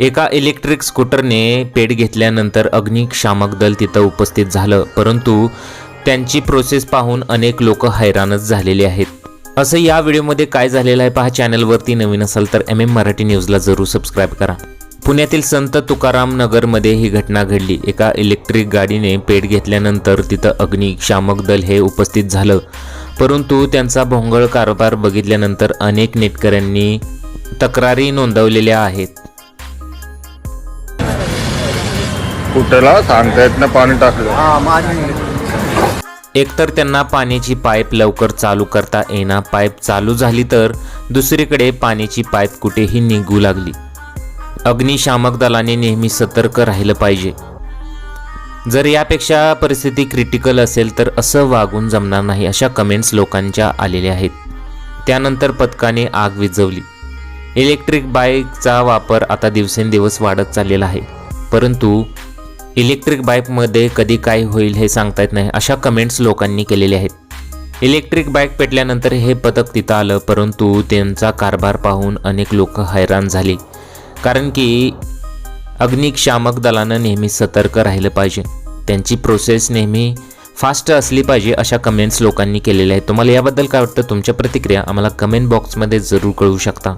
एका इलेक्ट्रिक स्कूटरने पेट घेतल्यानंतर अग्निशामक दल तिथं उपस्थित झालं परंतु त्यांची प्रोसेस पाहून अनेक लोक हैराणच झालेले आहेत. असं या व्हिडिओमध्ये काय झालेलं आहे पहा चॅनलवरती नवीन असाल तर एम एम मराठी न्यूजला जरूर सबस्क्राईब करा. पुण्यातील संत तुकाराम नगरमध्ये ही घटना घडली. एका इलेक्ट्रिक गाडीने पेट घेतल्यानंतर तिथं अग्निशामक दल हे उपस्थित झालं. परंतु त्यांचा भोंगळ कारभार बघितल्यानंतर अनेक नेटकऱ्यांनी तक्रारी नोंदवलेल्या आहेत. कुठला सांगता येत ना पाणी टाकलं. हा माझी एकतर त्यांना पाण्याची पाईप लवकर चालू करता येणार पाईप चालू झाली तर दुसरीकडे पाण्याची पाईप कुठेही निघू लागली. अग्निशामक दलाने नेहमी सतर्क राहिलं पाहिजे. जर यापेक्षा परिस्थिती क्रिटिकल असेल तर असं वागून जमणार नाही अशा कमेंट्स लोकांच्या आलेल्या आहेत. त्यानंतर पथकाने आग विझवली. इलेक्ट्रिक बाईकचा वापर आता दिवसेंदिवस वाढत चाललेला आहे. परंतु इलेक्ट्रिक बाईकमध्ये कधी काय होईल हे सांगता येत नाही. अशा कमेंट्स लोकांनी केलेल्या आहेत. इलेक्ट्रिक बाईक पेटल्यानंतर हे पथक तिथं आलं परंतु त्यांचा कारभार पाहून अनेक लोक हैराण झाली. कारण की अग्निशामक दलानं नेहमी सतर्क राहिलं पाहिजे. त्यांची प्रोसेस नेहमी फास्ट असली पाहिजे अशा कमेंट्स लोकांनी केलेल्या आहेत. तुम्हाला याबद्दल काय वाटतं? तुमच्या प्रतिक्रिया आम्हाला कमेंट बॉक्समध्ये जरूर कळवू शकता.